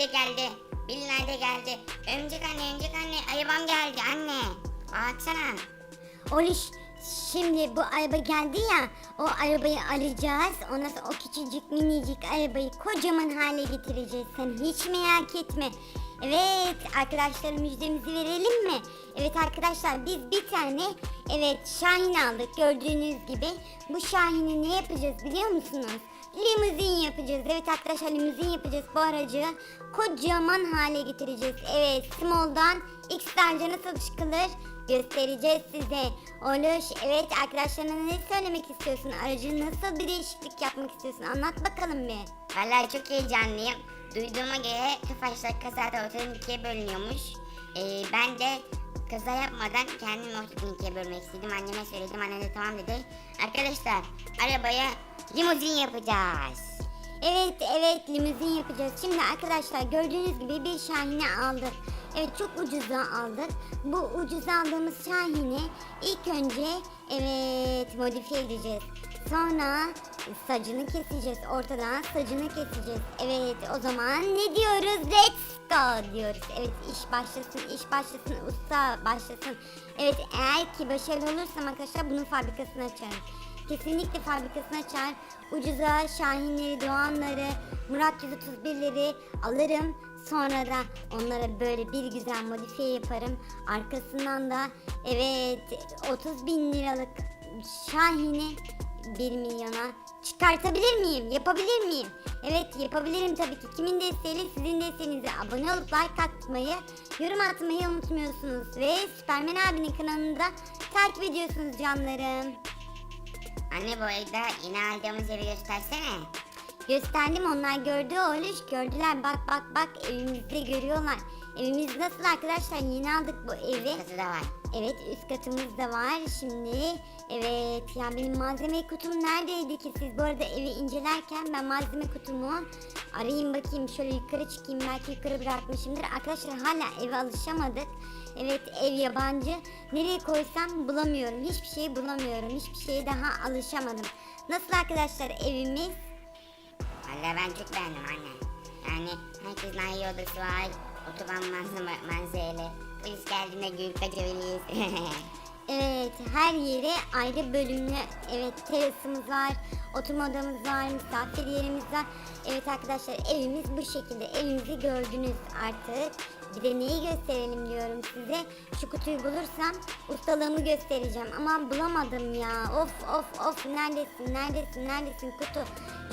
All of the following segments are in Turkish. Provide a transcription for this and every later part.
nerede geldi? Bil nerede geldi? Örümcek anne, örümcek anne, arabam geldi anne. Baksana. Oluş şimdi bu araba geldi ya o arabayı alacağız. Ondan sonra o küçücük minicik arabayı kocaman hale getireceğiz. Sen hiç merak etme. Evet arkadaşlar müjdemizi verelim mi? Evet arkadaşlar biz bir tane evet Şahin aldık gördüğünüz gibi. Bu Şahin'i ne yapacağız biliyor musunuz? Limuzin yapacağız. Evet arkadaşlar limuzin yapacağız. Bu aracı kocaman hale getireceğiz. Evet Small'dan X-Large'a nasıl çıkılır göstereceğiz size. Oluş evet arkadaşlarına ne söylemek istiyorsun? Aracı nasıl bir değişiklik yapmak istiyorsun? Anlat bakalım bir. Vallahi çok heyecanlıyım. Duyduğuma göre Tofaşlar kazada ortadan ikiye bölünüyormuş. Ee, ben de kaza yapmadan ortadan ikiye bölmek istedim. Anneme söyledim. Anne de tamam dedi. Arkadaşlar arabaya limuzin yapacağız. Evet evet limuzin yapacağız. Şimdi arkadaşlar gördüğünüz gibi bir Şahin'i aldık. Evet çok ucuza aldık. Bu ucuz aldığımız Şahin'i ilk önce evet modifiye edeceğiz. Sonra saçını keseceğiz. Ortadan saçını keseceğiz. Evet o zaman ne diyoruz? Let's go diyoruz. Evet iş başlasın, iş başlasın, usta başlasın. Evet eğer ki başarılı olursam arkadaşlar bunun fabrikasını açarım. Kesinlikle fabrikasını açar. Ucuza Şahinleri, Doğanları, Murat 131'leri alırım. Sonra da onlara böyle bir güzel modifiye yaparım. Arkasından da evet 30 bin liralık Şahin'i 1 milyona çıkartabilir miyim? Yapabilir miyim? Evet yapabilirim tabii ki. Kimin desteğiyle sizin desteğinize abone olup like atmayı, yorum atmayı unutmuyorsunuz. Ve Süpermen abinin kanalını da takip ediyorsunuz canlarım. Anne bu arada yeni aldığımız evi göstersene. Gösterdim onlar gördü oluş gördüler bak bak bak evimizde görüyorlar. Evimiz nasıl arkadaşlar yeni aldık bu evi. Kası da var. Evet üst katımız da var şimdi. Evet ya benim malzeme kutum neredeydi ki siz bu arada evi incelerken ben malzeme kutumu arayayım bakayım şöyle yukarı çıkayım belki yukarı bırakmışımdır. Arkadaşlar hala eve alışamadık. Evet ev yabancı. Nereye koysam bulamıyorum. Hiçbir şeyi bulamıyorum. Hiçbir şeye daha alışamadım. Nasıl arkadaşlar evimiz? Vallahi ben çok beğendim anne. Yani herkesin ayrı odası var. Otoban manzara, manzaralı. Polis geldiğinde gül kaçabiliriz. Evet her yere ayrı bölümlü evet terasımız var, oturma odamız var, misafir yerimiz var. Evet arkadaşlar evimiz bu şekilde. Evimizi gördünüz artık. Bir de neyi gösterelim diyorum size. Şu kutuyu bulursam ustalığımı göstereceğim. Ama bulamadım ya. Of of of neredesin neredesin neredesin kutu.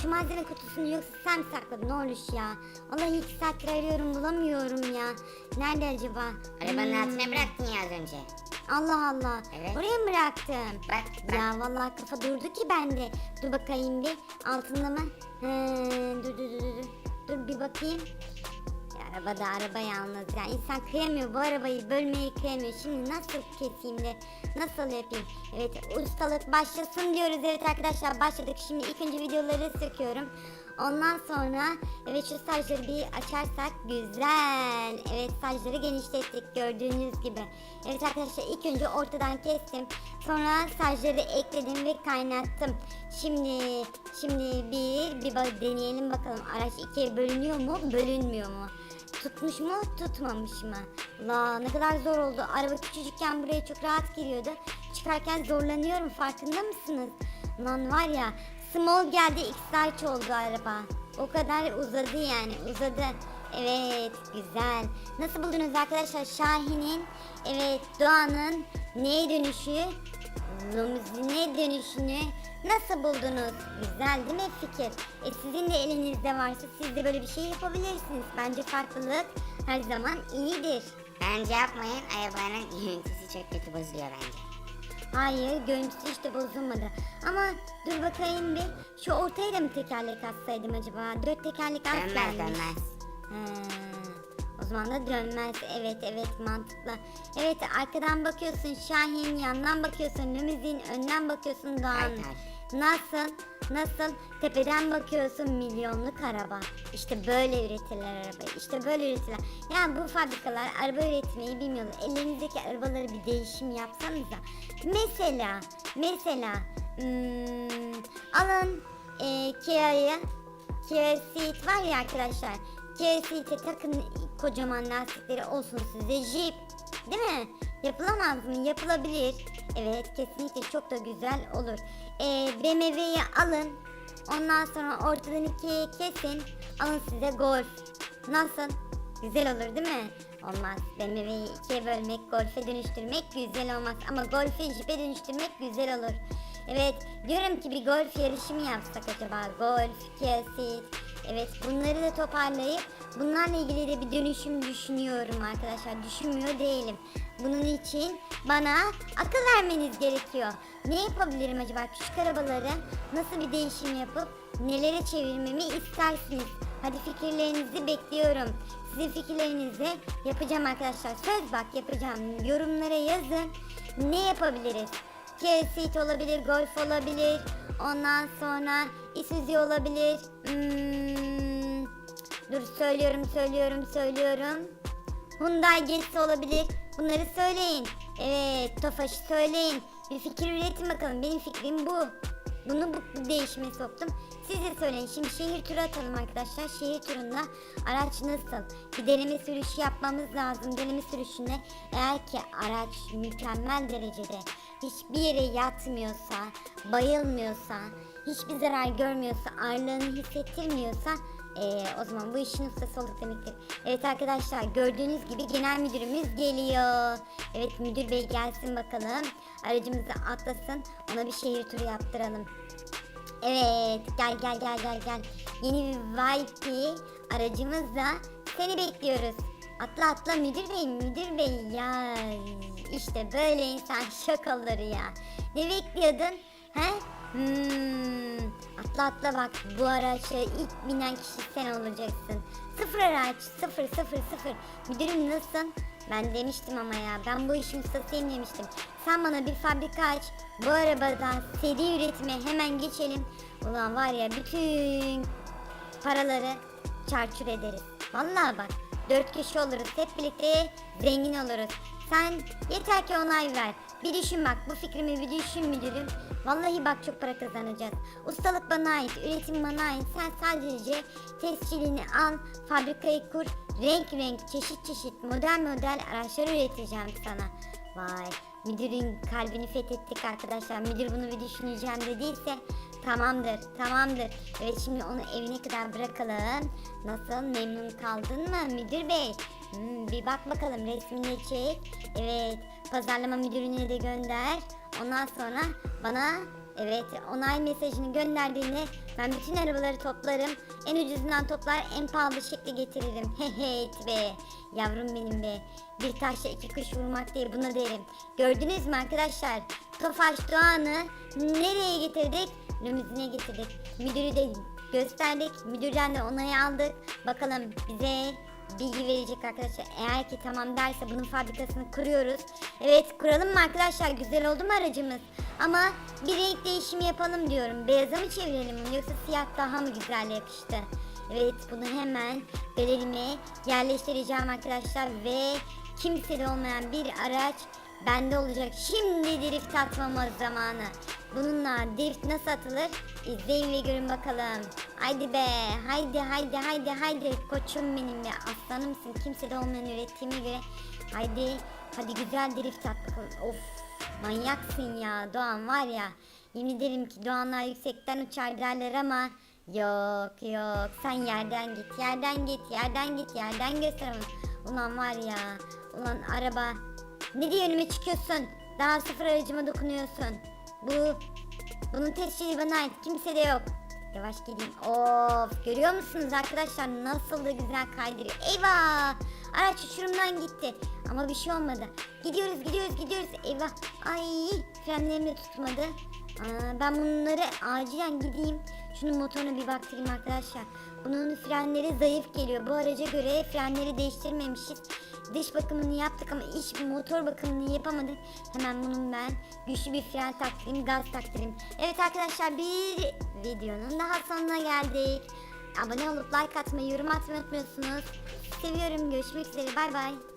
Şu malzeme kutusunu yoksa sen mi sakladın oluş ya. Vallahi iki saattir arıyorum bulamıyorum ya. Nerede acaba? Arabanın Hmm. altına bıraktın ya az önce. Allah Allah. Evet. Oraya mı bıraktım? Bak bak. Ya vallahi kafa durdu ki bende. Dur bakayım bir. Altında mı? He, dur dur dur dur. Dur bir bakayım. Ya, araba yalnız ya. İnsan kıyamıyor bu arabayı bölmeyi kıyamıyor. Şimdi nasıl keseyim de nasıl yapayım? Evet ustalık başlasın diyoruz. Evet arkadaşlar başladık. Şimdi ilk önce videoları söküyorum. Ondan sonra evet şu saçları bir açarsak güzel. Evet saçları genişlettik gördüğünüz gibi. Evet arkadaşlar ilk önce ortadan kestim. Sonra saçları ekledim ve kaynattım. Şimdi şimdi bir bir deneyelim bakalım araç ikiye bölünüyor mu bölünmüyor mu? Tutmuş mu tutmamış mı? La ne kadar zor oldu. Araba küçücükken buraya çok rahat giriyordu. Çıkarken zorlanıyorum farkında mısınız? Lan var ya small geldi x oldu araba. O kadar uzadı yani uzadı. Evet güzel. Nasıl buldunuz arkadaşlar Şahin'in evet Doğan'ın neye dönüşü limuzine dönüşünü nasıl buldunuz? Güzel değil mi fikir? E sizin de elinizde varsa siz de böyle bir şey yapabilirsiniz. Bence farklılık her zaman iyidir. Bence yapmayın. Arabanın görüntüsü çok kötü bozuluyor bence. Hayır görüntüsü işte bozulmadı. Ama dur bakayım bir. Şu ortaya da mı tekerlek atsaydım acaba? Dört tekerlek az Dönmez gelmiş. dönmez. Ha, o zaman da dönmez. Evet evet mantıklı. Evet arkadan bakıyorsun Şahin, yandan bakıyorsun Limuzin, önden bakıyorsun Doğan. Nasıl? Nasıl? Tepeden bakıyorsun milyonluk araba. İşte böyle üretirler arabayı. İşte böyle üretirler. Yani bu fabrikalar araba üretmeyi bilmiyorlar. Ellerinizdeki arabaları bir değişim yapsanıza. Mesela, mesela hmm, alın e, Kia'yı Kia Ceed var ya arkadaşlar. KST takın kocaman lastikleri olsun size Jeep. Değil mi? Yapılamaz mı? Yapılabilir. Evet kesinlikle çok da güzel olur. Ee, BMW'yi alın. Ondan sonra ortadan ikiye kesin. Alın size Golf. Nasıl? Güzel olur değil mi? Olmaz. BMW'yi ikiye bölmek, Golf'e dönüştürmek güzel olmaz. Ama Golf'ü Jeep'e dönüştürmek güzel olur. Evet diyorum ki bir golf yarışı mı yapsak acaba? Golf, Ceed. Evet bunları da toparlayıp bunlarla ilgili de bir dönüşüm düşünüyorum arkadaşlar. Düşünmüyor değilim. Bunun için bana akıl vermeniz gerekiyor. Ne yapabilirim acaba küçük arabaları nasıl bir değişim yapıp nelere çevirmemi istersiniz? Hadi fikirlerinizi bekliyorum. Sizin fikirlerinizi yapacağım arkadaşlar. Söz bak yapacağım. Yorumlara yazın. Ne yapabiliriz? Ceed olabilir, Golf olabilir. Ondan sonra Isuzu olabilir. Hmm, dur söylüyorum, söylüyorum, söylüyorum. Hyundai Getz olabilir. Bunları söyleyin. Evet, Tofaş'ı söyleyin. Bir fikir üretin bakalım. Benim fikrim bu. Bunu bu, bu değişime soktum. Siz de söyleyin. Şimdi şehir turu atalım arkadaşlar. Şehir turunda araç nasıl? Bir deneme sürüşü yapmamız lazım. Deneme sürüşünde eğer ki araç mükemmel derecede hiçbir yere yatmıyorsa, bayılmıyorsa, hiçbir zarar görmüyorsa, ağırlığını hissettirmiyorsa ee, o zaman bu işin ustası olduk demektir. Evet arkadaşlar gördüğünüz gibi genel müdürümüz geliyor. Evet müdür bey gelsin bakalım. Aracımızı atlasın. Ona bir şehir turu yaptıralım. Evet gel gel gel gel gel. Yeni bir VIP aracımızla seni bekliyoruz. Atla atla müdür bey müdür bey ya. İşte böyle insan şok olur ya. Ne bekliyordun? He? Hmm. Atla atla bak bu araça ilk binen kişi sen olacaksın. Sıfır araç sıfır sıfır sıfır. Müdürüm nasılsın? Ben demiştim ama ya ben bu işin ustasıyım demiştim. Sen bana bir fabrika aç. Bu arabadan seri üretime hemen geçelim. Ulan var ya bütün paraları çarçur ederiz. Vallahi bak dört kişi oluruz hep birlikte zengin oluruz. Sen yeter ki onay ver. Bir düşün bak bu fikrimi bir düşün müdürüm. Vallahi bak çok para kazanacağız. Ustalık bana ait, üretim bana ait. Sen sadece tescilini al, fabrikayı kur. Renk renk, çeşit çeşit, model model araçlar üreteceğim sana. Vay, müdürün kalbini fethettik arkadaşlar. Müdür bunu bir düşüneceğim dediyse tamamdır, tamamdır. Evet şimdi onu evine kadar bırakalım. Nasıl, memnun kaldın mı müdür bey? Hmm, bir bak bakalım resmini çek. Evet, pazarlama müdürüne de gönder. Ondan sonra bana evet onay mesajını gönderdiğinde ben bütün arabaları toplarım. En ucuzundan toplar en pahalı şekli getiririm. Hey be yavrum benim be. Bir taşla iki kuş vurmak diye buna derim. Gördünüz mü arkadaşlar? Tofaş Doğan'ı nereye getirdik? Limuzine getirdik. Müdürü de gösterdik. Müdürden de onayı aldık. Bakalım bize bilgi verecek arkadaşlar. Eğer ki tamam derse bunun fabrikasını kuruyoruz. Evet kuralım mı arkadaşlar? Güzel oldu mu aracımız? Ama bir renk değişimi yapalım diyorum. Beyaza mı çevirelim yoksa siyah daha mı güzel yakıştı? Evet bunu hemen galerime yerleştireceğim arkadaşlar ve kimsede olmayan bir araç bende olacak. Şimdi drift atmama zamanı. Bununla drift nasıl atılır? İzleyin ve görün bakalım. Haydi be, haydi haydi haydi haydi koçum benim be, aslanımsın. Kimsede olmayan ürettiğime göre. Haydi, hadi güzel drift at bakalım. Of, manyaksın ya Doğan var ya. Yemin ederim ki Doğanlar yüksekten uçar derler ama yok yok sen yerden git yerden git yerden git yerden göster onu. Ulan var ya ulan araba ne diye önüme çıkıyorsun daha sıfır aracıma dokunuyorsun bu bunun tescili bana ait kimse de yok. Yavaş geleyim. Of görüyor musunuz arkadaşlar? Nasıl da güzel kaydırıyor eyvah! Araç uçurumdan gitti. Ama bir şey olmadı. Gidiyoruz gidiyoruz gidiyoruz. Eyvah! Ay frenlerim de tutmadı. Aa, ben bunları acilen gideyim. Şunun motoruna bir baktırayım arkadaşlar. Bunun frenleri zayıf geliyor. Bu araca göre frenleri değiştirmemişiz. Dış bakımını yaptık ama iç motor bakımını yapamadık. Hemen bunun ben güçlü bir fren taktırayım, gaz taktırayım. Evet arkadaşlar bir videonun daha sonuna geldik. Abone olup like atmayı, yorum atmayı unutmuyorsunuz. Seviyorum. Görüşmek üzere. Bay bay.